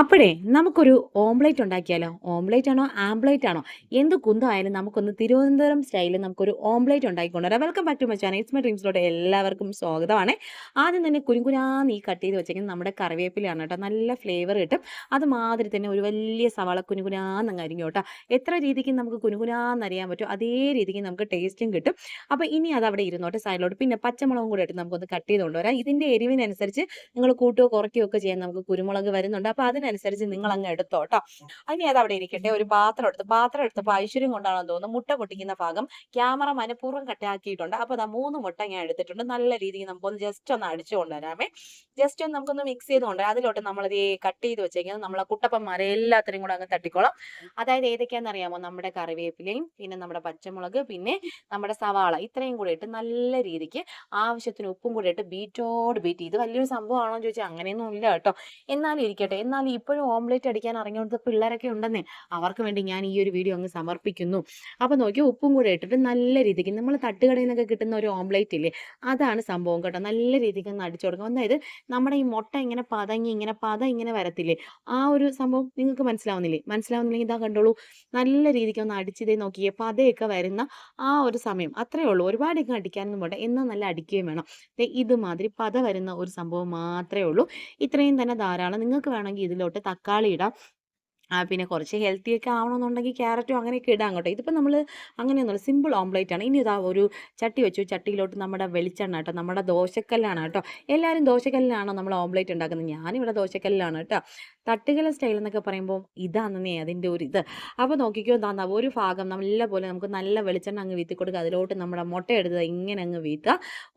അപ്പോഴേ നമുക്കൊരു ഓംലേറ്റ് ഉണ്ടാക്കിയാലോ? ഓംലേറ്റ് ആണോ ആംപ്ലേറ്റ് ആണോ? എന്ത് കുന്തമായാലും നമുക്കൊന്ന് തിരുവനന്തപുരം സ്റ്റൈലിൽ നമുക്കൊരു omelette ഉണ്ടാക്കിക്കൊണ്ടുവരാം. Welcome back to my channel. It's my ഡ്രീംസിലോട്ട് എല്ലാവർക്കും സ്വാഗതമാണ്. ആദ്യം തന്നെ കുരുകുരാന്ന് ഈ കട്ട് ചെയ്ത് വെച്ചെങ്കിൽ നമ്മുടെ കറിവേപ്പിലാണ് കേട്ടോ. നല്ല ഫ്ലേവർ കിട്ടും. അതുമാതിരി തന്നെ ഒരു വലിയ സവാള കുനുകുനാന്നങ്ങ് അരിഞ്ഞു കേട്ടോ. എത്ര രീതിക്ക് നമുക്ക് കുനുകുനാന്ന് അറിയാൻ പറ്റും അതേ രീതിക്ക് നമുക്ക് ടേസ്റ്റും കിട്ടും. അപ്പോൾ ഇനി അത് അവിടെ ഇരുന്നോട്ടെ സൈഡിലോട്ട് പിന്നെ പച്ചമുളകും കൂടെ ഇട്ട് നമുക്കൊന്ന് കട്ട് ചെയ്തുകൊണ്ട് വരാം ഇതിന്റെ എരിവിനനുസരിച്ച് നിങ്ങൾ കൂട്ടുകയോ കുറയ്ക്കുകയോ ഒക്കെ ചെയ്യാൻ നമുക്ക് കുരുമുളക് വരുന്നുണ്ട്. അപ്പോൾ അതിനനുസരിച്ച് നിങ്ങൾ അങ്ങ് എടുത്തോ കേട്ടോ അതിന് അത് അവിടെ ഇരിക്കട്ടെ. ഒരു പാത്രം എടുത്ത് പാത്രം എടുത്തപ്പോൾ ഐശ്വര്യം കൊണ്ടാണോ തോന്നുന്നു. മുട്ട പൊട്ടിക്കുന്ന ഭാഗം ക്യാമറ മനഃപൂർവം കട്ടാക്കിയിട്ടുണ്ട് അപ്പൊ അതാ മൂന്ന് മുട്ട ഞാൻ എടുത്തിട്ടുണ്ട്. നല്ല രീതിയിൽ നമുക്കൊന്ന് ജസ്റ്റ് ഒന്ന് അടിച്ചു കൊണ്ടുവരാമേ. ജസ്റ്റ് ഒന്ന് നമുക്കൊന്ന് മിക്സ് ചെയ്ത് കൊണ്ടുവരാം. അതിലോട്ട് നമ്മളത് കട്ട് ചെയ്ത് വെച്ചേക്കുന്നത് നമ്മളെ കുട്ടപ്പന്മാരെ എല്ലാത്തിനും കൂടെ അങ്ങ് തട്ടിക്കോളാം. അതായത് ഏതൊക്കെയാണെന്ന് അറിയാമോ? നമ്മുടെ കറിവേപ്പിലയും പിന്നെ നമ്മുടെ പച്ചമുളക് പിന്നെ നമ്മുടെ സവാള ഇത്രയും കൂടെ ഇട്ട് നല്ല രീതിക്ക് ആവശ്യത്തിന് ഉപ്പും കൂടെ ഇട്ട് ബീറ്റോട് ബീറ്റ് ഇത് വലിയൊരു സംഭവമാണോ എന്ന് ചോദിച്ചാൽ അങ്ങനെയൊന്നും ഇല്ല കേട്ടോ എന്നാലും ഇരിക്കട്ടെ. എന്നാൽ ഇപ്പോഴും ഓംലെറ്റ് അടിക്കാൻ അറിഞ്ഞുകൊണ്ട് പിള്ളേരൊക്കെ ഉണ്ടെന്നേ അവർക്ക് വേണ്ടി ഞാൻ ഈ ഒരു വീഡിയോ അങ്ങ് സമർപ്പിക്കുന്നു. അപ്പോൾ നോക്കി ഉപ്പും കൂടെ ഇട്ടിട്ട് നല്ല രീതിക്ക് നമ്മൾ തട്ടുകടയിൽ നിന്നൊക്കെ കിട്ടുന്ന ഒരു ഓംലെറ്റ് ഇല്ലേ അതാണ് സംഭവം കേട്ടോ. നല്ല രീതിക്ക് ഒന്ന് അടിച്ചു കൊടുക്കും. അതായത് നമ്മുടെ ഈ മുട്ട ഇങ്ങനെ പതങ്ങി ഇങ്ങനെ പത ഇങ്ങനെ വരത്തില്ലേ ആ ഒരു സംഭവം നിങ്ങൾക്ക് മനസ്സിലാവുന്നില്ലേ? മനസ്സിലാവുന്നില്ലെങ്കിൽ ഇതാ കണ്ടോളൂ നല്ല രീതിക്ക് ഒന്ന് അടിച്ചിതേ നോക്കിയേ പതയൊക്കെ വരുന്ന ആ ഒരു സമയം. അത്രേ ഉള്ളൂ. ഒരുപാടൊക്കെ അടിക്കാനൊന്നും പോട്ടെ എന്നാൽ നല്ല അടിക്കുകയും വേണം. ഇതുമാതിരി പത വരുന്ന ഒരു സംഭവം മാത്രമേ ഉള്ളൂ. ഇത്രയും തന്നെ ധാരാളം. നിങ്ങൾക്ക് വേണമെങ്കിൽ ഇതിലോട്ട് തക്കാളി ഇടാം. പിന്നെ കുറച്ച് ഹെൽത്തി ഒക്കെ ആവണമെന്നുണ്ടെങ്കിൽ ക്യാരറ്റും അങ്ങനെയൊക്കെ ഇടാം കേട്ടോ. ഇതിപ്പോൾ നമ്മൾ അങ്ങനെയൊന്നുമില്ല സിമ്പിൾ ഓംപ്ലേറ്റ് ആണ്. ഇനി ഇതാ ഒരു ചട്ടി വെച്ചു. ചട്ടിയിലോട്ട് നമ്മുടെ വെളിച്ചെണ്ണ കേട്ടോ. നമ്മുടെ ദോശക്കല്ലാണ് കേട്ടോ. എല്ലാവരും ദോശക്കല്ലിലാണോ നമ്മൾ ഓംപ്ലേറ്റ് ഉണ്ടാക്കുന്നത്? ഞാനിവിടെ ദോശക്കല്ലിലാണ് കേട്ടോ. തട്ടുകല സ്റ്റൈൽ എന്നൊക്കെ പറയുമ്പോൾ ഇതാണെന്നേ അതിന്റെ ഒരു ഇത്. അപ്പോൾ നോക്കിക്കോ എന്താ ഒരു ഭാഗം നല്ല പോലെ നമുക്ക് നല്ല വെളിച്ചെണ്ണ അങ്ങ് വീത്തി കൊടുക്കുക. അതിലോട്ട് നമ്മുടെ മുട്ട എടുത്ത് ഇങ്ങനെ അങ്ങ് വീത്തുക.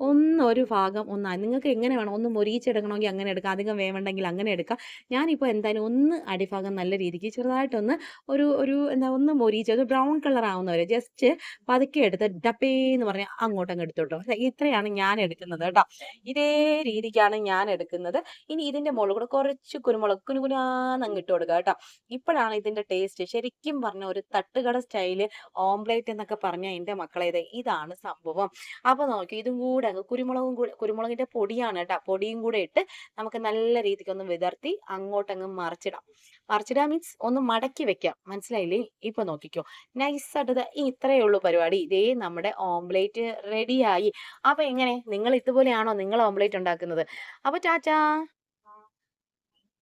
ഒന്ന് ഒരു ഭാഗം ഒന്ന് നിങ്ങൾക്ക് എങ്ങനെ വേണം? ഒന്ന് മൊരിയിച്ചെടുക്കണമെങ്കിൽ അങ്ങനെ എടുക്കാം അധികം വേവണ്ടെങ്കിൽ അങ്ങനെ എടുക്കാം ഞാനിപ്പോൾ എന്തായാലും ഒന്ന് അടിഭാഗം നല്ല രീതിക്ക് ചെറുതായിട്ടൊന്ന് ഒരു ഒരു എന്താ ഒന്ന് മൊരിയിച്ച് ഒരു ബ്രൗൺ കളർ ആവുന്നവരെ ജസ്റ്റ് പതുക്കെ എടുത്ത് ഡപ്പേ എന്ന് പറഞ്ഞാൽ അങ്ങോട്ട് അങ്ങ് എടുത്തോട്ടോ. ഇത്രയാണ് ഞാൻ എടുക്കുന്നത് കേട്ടോ. ഇതേ രീതിക്കാണ് ഞാൻ എടുക്കുന്നത്. ഇനി ഇതിന്റെ മുകളിൽ കൂടെ കുറച്ച് കുരുമുളക് കുനുകുനാന്ന് അങ്ങ് ഇട്ട് കൊടുക്കുക കേട്ടോ. ഇപ്പോഴാണ് ഇതിന്റെ ടേസ്റ്റ് ശരിക്കും പറഞ്ഞ ഒരു തട്ടുകട സ്റ്റൈൽ ഓംപ്ലേറ്റ് എന്നൊക്കെ പറഞ്ഞ എന്റെ മക്കളെ ഇത് ഇതാണ് സംഭവം. അപ്പൊ നോക്കി ഇതും കൂടെ അങ്ങ് കുരുമുളകും കൂടെ കുരുമുളകിന്റെ പൊടിയാണ് കേട്ടോ. പൊടിയും കൂടെ ഇട്ട് നമുക്ക് നല്ല രീതിക്ക് ഒന്ന് വിതർത്തി അങ്ങോട്ടങ്ങ് മറിച്ചിടാം. മറിച്ചിടാൻ മീൻസ് ഒന്ന് മടക്കി വെക്കാം. മനസ്സിലായില്ലേ? ഇപ്പൊ നോക്കിക്കോ. നൈസ് നൈസായിട്ട് ഇത്രയേ ഉള്ളൂ പരിപാടി. ഇതേ നമ്മുടെ ഓംപ്ലേറ്റ് റെഡിയായി അപ്പൊ എങ്ങനെ? നിങ്ങൾ ഇതുപോലെയാണോ നിങ്ങൾ ഓംപ്ലേറ്റ് ഉണ്ടാക്കുന്നത്? അപ്പൊ ചാച്ചാ